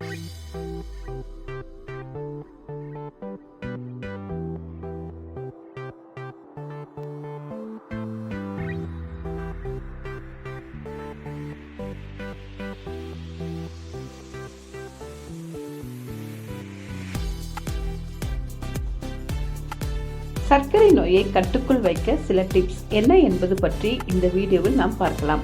Thank you. சர்க்கரை நோயை கட்டுக்குள் வைக்க சில டிப்ஸ் என்ன என்பது பற்றி இந்த வீடியோவில் நாம் பார்க்கலாம்.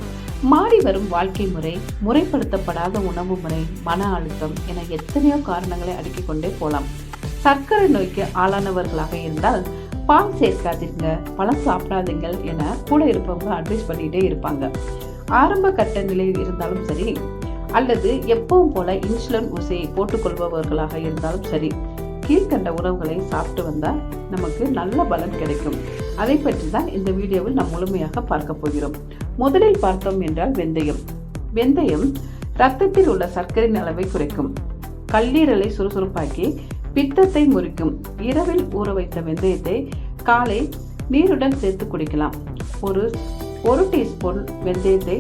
மாறி வரும் வாழ்க்கை முறை முறைப்படுத்தப்படாத உணவு முறை மன அழுத்தம் என எத்தனையோ காரணங்களை அடுக்கிக் கொண்டே போகலாம் சர்க்கரை நோய்க்கு ஆளானவர்களாக இருந்தால் பால் சேர்க்காதீங்க பழம் சாப்பிடாதீங்கள் என கூட இருப்பவங்க அட்வைஸ் பண்ணிட்டே இருப்பாங்க. ஆரம்ப கட்ட நிலையில் இருந்தாலும் சரி அல்லது எப்பவும் போல இன்சுலின் ஊசியை போட்டுக்கொள்பவர்களாக இருந்தாலும் சரி கீழ்கண்ட உணவுகளை சாப்பிட்டு வந்தால் நமக்கு நல்ல பலன் கிடைக்கும். அதை பற்றி தான் இந்த வீடியோவில் நாம் முழுமையாக பார்க்க போகிறோம். முதலில் பார்த்தோம் என்றால் வெந்தயம். வெந்தயம் ரத்தத்தில் உள்ள சர்க்கரையின் அளவை குறைக்கும். கல்லீரலை சுறுசுறுப்பாக்கி பித்தத்தை முறிக்கும். இரவில் ஊற வைத்த வெந்தயத்தை காலை நீருடன் சேர்த்து குடிக்கலாம். ஒரு ஒரு டீஸ்பூன் வெந்தயத்தை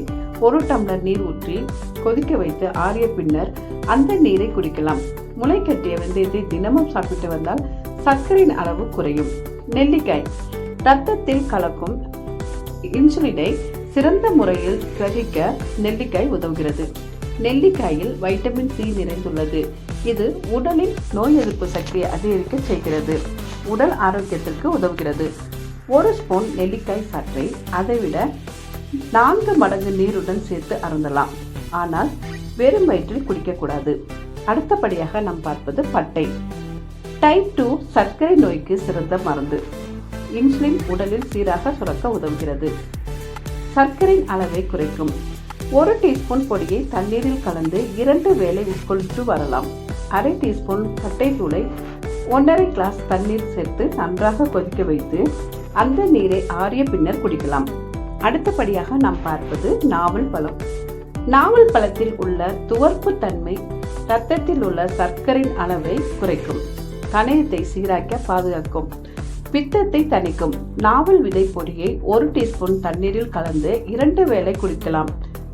ஒரு டம்ளர் நீர் ஊற்றி கொதிக்க வைத்து ஆறிய பின்னர் அந்த நீரை குடிக்கலாம். முளை கட்டிய வெந்தயத்தை தினமும் சாப்பிட்டு வந்தால் சர்க்கரையின் அளவு குறையும். நெல்லிக்காய் ரத்தத்தில் கலக்கும் இன்சுலினை சிறந்த முறையில் கிரகிக்க நெல்லிக்காய் உதவுகிறது. நெல்லிக்காயில் வைட்டமின் சி நிறைந்துள்ளது. இது உடலின் நோய் எதிர்ப்பு சக்தியை அதிகரிக்க செய்கிறது. உடல் ஆரோக்கியத்திற்கு உதவுகிறது. ஒரு ஸ்பூன் நெல்லிக்காய் சாற்றை அதைவிட நான்கு மடங்கு நீருடன் சேர்த்து அருந்தலாம். ஆனால் வெறும் வயிற்றில் குடிக்கக்கூடாது. அடுத்தபடியாக நாம் பார்ப்பது பட்டை. டைப் டூ சர்க்கரை நோய்க்கு சிறந்த மருந்து. இன்சுலின் உடலில் சீராக சுரக்க உதவுகிறது. சர்க்கரையின் அளவை குறைக்கும். ஒரு டீஸ்பூன் பொடியை தண்ணீரில் கலந்து இரண்டு வேளை உட்கொண்டு வரலாம். அரை டீஸ்பூன் பட்டை தூளை ஒன்றரை கிளாஸ் தண்ணீர் சேர்த்து நன்றாக கொதிக்க வைத்து அந்த நீரை ஆறிய பின்னர் குடிக்கலாம். அடுத்தபடியாக நாம் பார்ப்பது நாவல் பழம். நாவல் பழத்தில் உள்ள துவர்ப்பு தன்மை இரத்தத்தில் உள்ள சர்க்கரையின் அளவை குறைக்கும். கணையத்தை சீராக்க பாதுகாக்கும். பித்தத்தை தணிக்கும். நாவல் விதை பொடியை ஒரு டீஸ்பூன் தண்ணீரில் கலந்து இரண்டு வேளை குடிக்கலாம்.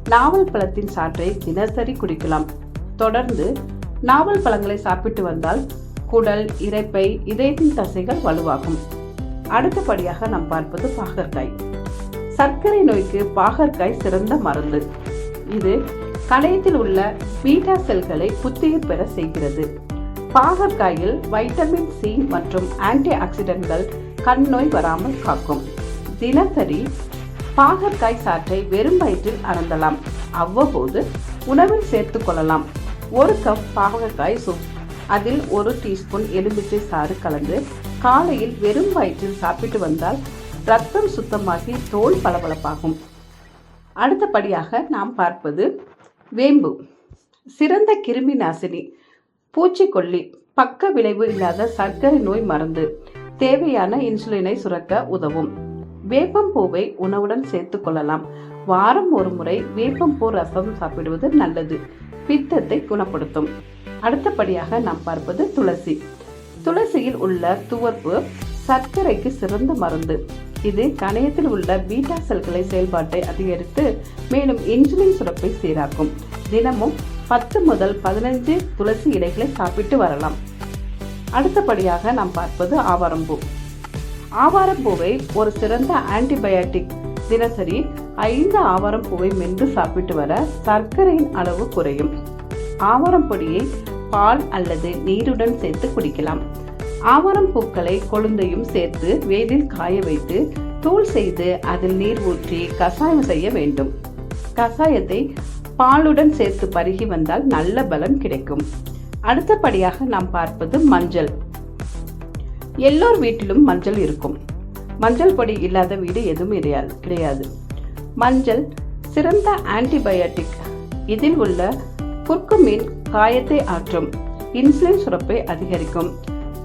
நாவல் பழத்தின் சாற்றை தினசரி குடிக்கலாம். தொடர்ந்து நாவல் பழங்களை சாப்பிட்டு வந்தால் குடல் இரைப்பை இதயத்தின் தசைகள் வலுவாகும். அடுத்தபடியாக நாம் பார்ப்பது பாகற்காய். சர்க்கரை நோய்க்கு பாகற்காய் சிறந்த மருந்து. இது கணையத்தில் உள்ள பீட்டா செல்களை புத்துயிர் பெற செய்கிறது. பாகற்காயில் வைட்டமின் சி மற்றும் ஆன்டி ஆக்சிடென்ட்கள் கண் நோய் வராமல் காக்கும். தினசரி பாகற்காய் சாற்றை வெறும் வயிற்றில் அருந்தலாம் அவ்வப்போது உணவில் சேர்த்து கொள்ளலாம். ஒரு கப் பாகற்காய் சூப் அதில் ஒரு டீஸ்பூன் எலுமிச்சை சாறு கலந்து காலையில் வெறும் வயிற்றில் சாப்பிட்டு வந்தால் ரத்தம் சுத்தமாகி தோல் பளபளப்பாகும். அடுத்தபடியாக நாம் பார்ப்பது வேம்பு. சிறந்த கிருமி நாசினி பூச்சிக்கொல்லி பக்க விளைவு இல்லாத சர்க்கரை நோய் மருந்து தேவையான இன்சுலினை சுரக்க உதவும். வேப்பம்பூவை உணவுடன் சேர்த்து கொள்ளலாம். வாரம் ஒரு முறை வேப்பம்பூ ரசம் சாப்பிடுவது நல்லது. பித்தத்தை குணப்படுத்தும். அடுத்தபடியாக நாம் பார்ப்பது துளசி. துளசியில் உள்ள துவர்ப்பு சர்க்கரைக்கு சிறந்த மருந்து. இது கணையத்தில் உள்ள பீட்டா செல்களை செயல்பாட்டை அதிகரித்து மேலும் இன்சுலின் சுரப்பை சீராக்கும். தினமும் பத்து முதல் பதினைஞ்சு துளசி இலைகளை சாப்பிட்டு வரலாம். அடுத்தபடியாக நாம் பார்ப்பது ஆவாரம்பூ. ஆவாரம்பூவை ஒரு சிறந்த ஆன்டிபயாட்டிக் தினசரி ஐந்து ஆவாரம் பூவை மென்று சாப்பிட்டு வர சர்க்கரையின் அளவு குறையும். ஆவாரம் பொடியை பால் அல்லது நீருடன் சேர்த்து குடிக்கலாம். ஆவாரம் பூக்களை கொழுந்தையும் சேர்த்து வெயிலில் காய வைத்து தூள் செய்து அதில் நீர் ஊற்றி கசாயம் செய்ய வேண்டும். கசாயத்தை பாலுடன் சேர்த்து பருகி வந்தால் நல்ல பலன் கிடைக்கும். அடுத்தபடியாக நாம் பார்ப்பது மஞ்சள். எல்லோர் வீட்டிலும் மஞ்சள் இருக்கும். மஞ்சள் பொடி இல்லாத வீடு எதுவும் கிடையாது கிடையாது. மஞ்சள் சிறந்த ஆன்டிபயோட்டிக் இதில் உள்ள குர்குமின் காயத்தை ஆற்றும். இன்சுலின் சுரப்பை அதிகரிக்கும்.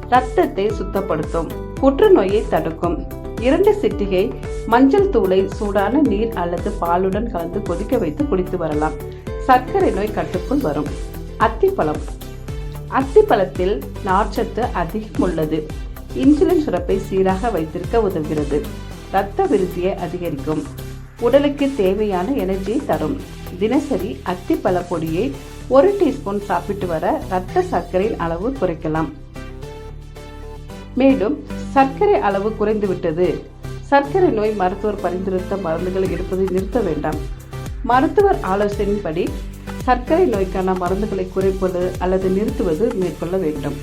ரத்தத்தை சுத்தப்படுத்தும். புற்றுநோயை தடுக்கும். இரண்டு சிட்டிகை மஞ்சள் தூளை சூடான நீர் அல்லது பாலுடன் கலந்து கொதிக்க வைத்து குடித்து வரலாம். சர்க்கரை நோய் கட்டுக்குள் வரும். அத்திப்பழம். அத்திப்பழத்தில் நார்ச்சத்து அதிகம் உள்ளது. இன்சுலின் சுரப்பை சீராக வைத்திருக்க உதவுகிறது. இரத்த விருத்தியை அதிகரிக்கும். உடலுக்கு தேவையான எனர்ஜியை தரும். தினசரி அத்திப்பழ பொடியை ஒரு டீஸ்பூன் சாப்பிட்டு வர இரத்த சர்க்கரையின் அளவு குறைக்கலாம். மேலும் சர்க்கரை அளவு குறைந்துவிட்டது. சர்க்கரை நோய் மருத்துவர் பரிந்துரைத்த மருந்துகளை எடுப்பதை நிறுத்த வேண்டாம். மருத்துவர் ஆலோசனையின்படி சர்க்கரை நோய்க்கான மருந்துகளை குறைப்பது அல்லது நிறுத்துவது மேற்கொள்ள வேண்டும்.